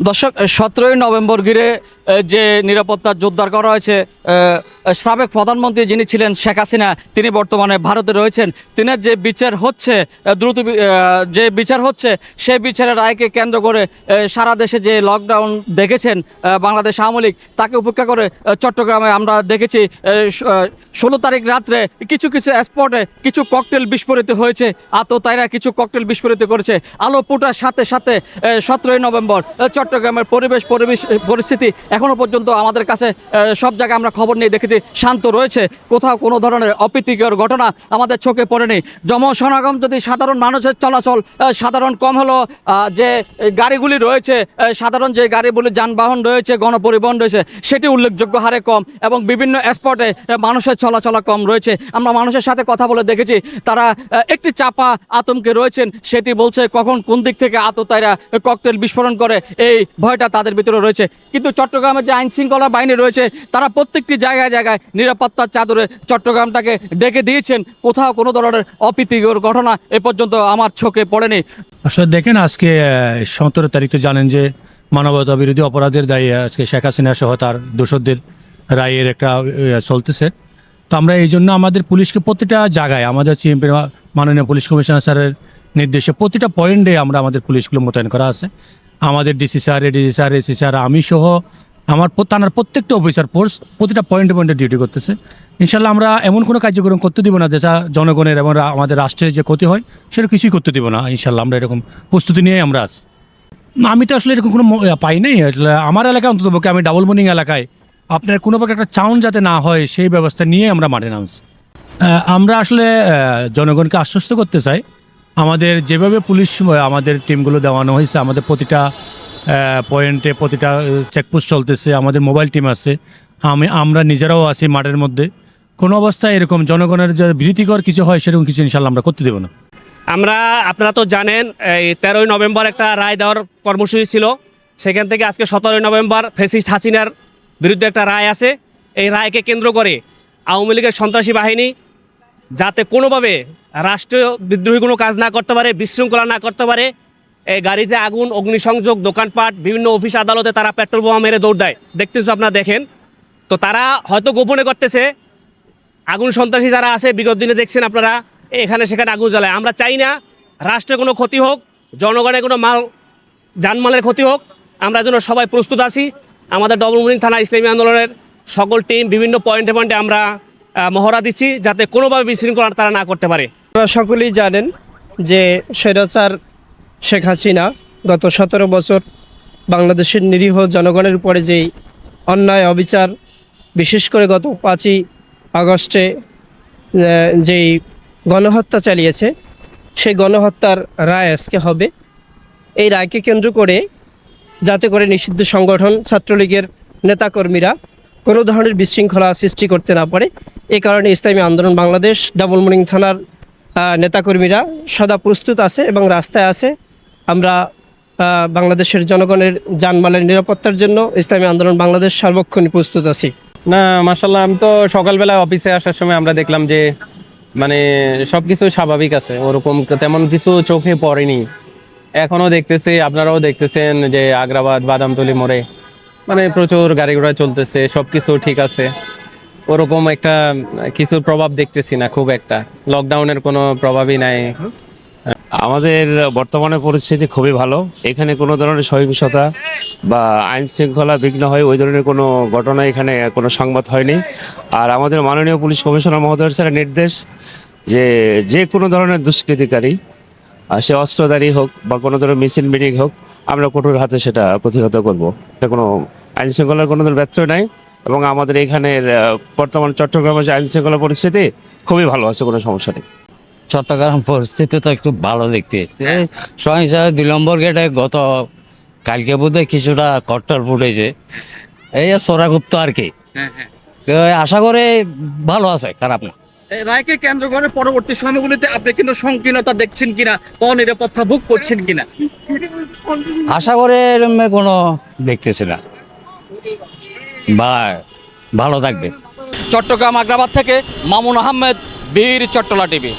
দর্শক সতেরোই নভেম্বর ঘিরে যে নিরাপত্তা জোরদার করা হয়েছে সাবেক প্রধানমন্ত্রী যিনি ছিলেন শেখ হাসিনা, তিনি বর্তমানে ভারতে রয়েছেন। তিনের যে বিচার হচ্ছে দ্রুত যে বিচার হচ্ছে, সেই বিচারের রায়কে কেন্দ্র করে সারা দেশে যে লকডাউন দেখেছেন বাংলাদেশ আওয়ামী লীগ, তাকে উপেক্ষা করে চট্টগ্রামে আমরা দেখেছি ষোলো তারিখ রাত্রে কিছু কিছু স্পটে কিছু ককটেল বিস্ফোরিত হয়েছে আততায়ীরা কিছু ককটেল বিস্ফোরিত করেছে। আলো ফুটার সাথে সাথে সতেরোই নভেম্বর চট্টগ্রামের পরিবেশ পরিবেশ, পরিস্থিতি এখনও পর্যন্ত আমাদের কাছে সব জায়গায় আমরা খবর নিয়ে দেখেছি। শান্ত রয়েছে, কোথাও কোনো ধরনের অপ্রীতিকর ঘটনা আমাদের চোখে পড়েনি। জনসমাগম যদি সাধারণ মানুষের চলাচল সাধারণ কম হলো যে গাড়িগুলি রয়েছে সাধারণ যে গাড়িগুলি যানবাহন রয়েছে, গণপরিবহন রয়েছে, সেটি উল্লেখযোগ্য হারে কম এবং বিভিন্ন স্পটে মানুষের চলাচলা কম রয়েছে। আমরা মানুষের সাথে কথা বলে দেখেছি, তারা একটি চাপা আতঙ্কে রয়েছেন, সেটি বলছে কখন কোন দিক থেকে আততায়ীরা ককটেল বিস্ফোরণ করে, এই ভয়টা তাদের ভিতরে রয়েছে। কিন্তু চট্টগ্রামের যে আইন শৃঙ্খলা বাহিনী রয়েছে, তারা প্রত্যেকটি জায়গায় জায়গায় নিরাপত্তার চাদরে চট্টগ্রামটাকে ডেকে দিয়েছেন। কোথাও কোনো ধরনের অপ্রীতিকর ঘটনা এ পর্যন্ত আমার চোখে পড়েনি। আসলে দেখেন, আজকে সতেরো তারিখ তো জানেন যে মানবতা বিরোধী অপরাধের দায়ী আজকে শেখ হাসিনা সহ তার দোষরদের রায়ের একটা চলতেছে। তো আমরা এই জন্য আমাদের পুলিশকে প্রতিটা জায়গায়, আমাদের চিএমপির মাননীয় পুলিশ কমিশনার স্যারের নির্দেশে প্রতিটা পয়েন্টে আমরা আমাদের পুলিশগুলো মোতায়েন করা আছে। আমাদের DC sir ADC sir, AC sir, আমি সহ আমার থানার প্রত্যেকটা অফিসার ফোর্স প্রতিটা পয়েন্টে পয়েন্টে ডিউটি করতেছে। ইনশাল্লাহ আমরা এমন কোনো কার্যক্রম করতে দিব না যেটা জনগণের এবং আমাদের রাষ্ট্রের যে ক্ষতি হয়, সেটা কিছুই করতে দিব না। ইনশাল্লাহ আমরা এরকম প্রস্তুতি নিয়ে আমরা আছি। আমি তো আসলে এরকম কোনো পাই নাই। আসলে আমার এলাকায় অন্তত পক্ষে আমি ডাবল মর্নিং এলাকায় আপনার কোনো প্রকার একটা চাউন যাতে না হয়, সেই ব্যবস্থা নিয়ে আমরা মাঠে নামছি। আমরা আসলে জনগণকে আশ্বস্ত করতে চাই। আমাদের যেভাবে পুলিশ আমাদের টিমগুলো দেওয়ানো হয়েছে, আমাদের প্রতিটা পয়েন্টে প্রতিটা চেকপোস্ট চলতেছে, আমাদের মোবাইল টিম আছে। আমি, আমরা নিজেরাও আছি মাঠের মধ্যে। কোনো অবস্থায় এরকম জনগণের যে বিরীতিকর কিছু হয়, সেরকম কিছু ইনশাল্লাহ আমরা করতে দেবো না। আমরা, আপনারা তো জানেন, এই তেরোই নভেম্বর একটা রায় দেওয়ার কর্মসূচি ছিল। সেখান থেকে আজকে সতেরোই নভেম্বর ফেসিস্ট হাসিনার বিরুদ্ধে একটা রায় আছে। এই রায়কে কেন্দ্র করে আওয়ামী লীগের সন্ত্রাসী বাহিনী যাতে কোনোভাবে রাষ্ট্রীয় বিদ্রোহী কোনো কাজ না করতে পারে, বিশৃঙ্খলা না করতে পারে গাড়িতে আগুন, অগ্নিসংযোগ, দোকানপাট, বিভিন্ন অফিস আদালতে তারা পেট্রোল বোমা মেরে দৌড় দেয়। দেখতেছো আপনারা, দেখেন। তো তারা হয়তো গোপনে করতেছে। আগুন সন্ত্রাসী যারা আছে, বিগত দিনে দেখছেন আপনারা এখানে সেখানে আগুন জ্বালায়। আমরা চাই না রাষ্ট্রের কোনো ক্ষতি হোক, জনগণের কোনো মাল জানমালের ক্ষতি হোক। আমরা যেন সবাই প্রস্তুত আছি। আমাদের ডবলমুনিং থানা ইসলামী আন্দোলনের সকল টিম বিভিন্ন পয়েন্টে পয়েন্টে আমরা মহড়া দিচ্ছি যাতে কোনোভাবে বিশৃঙ্খলা তারা না করতে পারে। আপনারা সকলেই জানেন যে স্বৈরাচার শেখ হাসিনা গত সতেরো বছর বাংলাদেশের নিরীহ জনগণের উপরে যেই অন্যায় অবিচার, বিশেষ করে গত পাঁচই আগস্টে যেই গণহত্যা চালিয়েছে, সেই গণহত্যার রায় আজকে হবে। এই রায়কে কেন্দ্র করে, যাতে করে নিষিদ্ধ সংগঠন, ছাত্রলীগের নেতাকর্মীরা কোনো ধরনের বিশৃঙ্খলা সৃষ্টি করতে না পারে। এ কারণে ইসলামী আন্দোলন বাংলাদেশ, ডাবল মর্নিং থানার নেতাকর্মীরা সদা প্রস্তুত আছে এবং রাস্তায় আছে। আমরা বাংলাদেশের জনগণের জানমালের নিরাপত্তার জন্য ইসলামী আন্দোলন বাংলাদেশ সার্বক্ষণিক প্রস্তুত আছি। না মাসাল্লাহ আমি তো সকালবেলা অফিসে আসার সময় আমরা দেখলাম যে মানে সবকিছু স্বাভাবিক আছে, ওরকম তেমন কিছু চোখে পড়েনি। এখনও দেখতেছি, আপনারাও দেখতেছেন যে আগ্রাবাদ, বাদামতলি মোড়ে মানে প্রচুর গাড়ি ঘোড়া চলতেছে, সবকিছু ঠিক আছে। ওরকম একটা কিছুর প্রভাব দেখতেছি না, খুব একটা। লকডাউনের কোনো প্রভাবই নাই। আমাদের বর্তমানে পরিস্থিতি খুবই ভালো। এখানে কোনো ধরনের সহিংসতা বা আইন শৃঙ্খলা বিঘ্ন হয়, ওই ধরনের কোনো ঘটনা এখানে কোনো সংবাদ হয়নি। আর আমাদের মাননীয় পুলিশ কমিশনার মহোদয়ের স্যারের নির্দেশ যে যে কোনো ধরনের দুষ্কৃতিকারী সে অস্ত্রধারী হোক বা কোনো ধরনের মিছিল মিটিং হোক, আমরা কঠোর হাতে সেটা প্রতিহত করব। এটা কোনো আইন শৃঙ্খলার কোনো ব্যত্যয় নাই এবং আমাদের এখানের বর্তমান চট্টগ্রামের যে আইন শৃঙ্খলা পরিস্থিতি খুবই ভালো আছে, কোনো সমস্যা নেই। চট্টগ্রাম পরিস্থিতি তো একটু ভালো দেখতে। সহিংসা দুই নম্বর গেটে গত কালকে বোধ কিছুটা কট্টর ফুটেছে। এই সোরাগুপ্ত আর কি। আশা করে ভালো আছে খারাপ না। এই রায়কে কেন্দ্র করে পরবর্তী সময়গুলিতে আপনি কিন্তু সংকীর্ণতা দেখছেন কিনা অনিরাপত্তা ভোগ করছেন কিনা? আশা করে এরম কোনো দেখতেছি না। বা ভালো থাকবে। চট্টগ্রাম আগ্রাবাদ থেকে মামুন আহমেদ বীর চট্টলা টিভি।